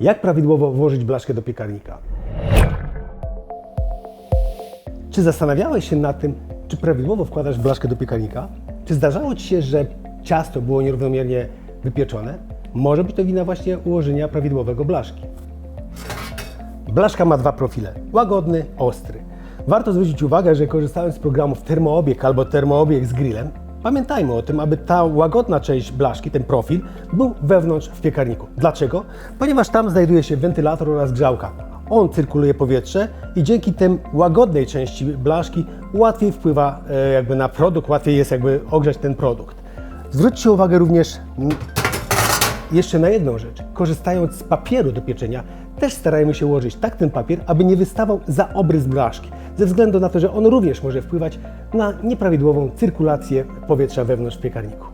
Jak prawidłowo włożyć blaszkę do piekarnika? Czy zastanawiałeś się nad tym, czy prawidłowo wkładasz blaszkę do piekarnika? Czy zdarzało Ci się, że ciasto było nierównomiernie wypieczone? Może być to wina właśnie ułożenia prawidłowego blaszki. Blaszka ma dwa profile: łagodny, ostry. Warto zwrócić uwagę, że korzystając z programów termoobieg albo termoobieg z grillem, pamiętajmy o tym, aby ta łagodna część blaszki, ten profil, był wewnątrz w piekarniku. Dlaczego? Ponieważ tam znajduje się wentylator oraz grzałka. On cyrkuluje powietrze i dzięki tej łagodnej części blaszki łatwiej wpływa e, jakby na produkt, łatwiej jest jakby ogrzać ten produkt. Zwróćcie uwagę również jeszcze na jedną rzecz. Korzystając z papieru do pieczenia, też starajmy się ułożyć tak ten papier, aby nie wystawał za obrys blaszki, ze względu na to, że on również może wpływać na nieprawidłową cyrkulację powietrza wewnątrz piekarniku.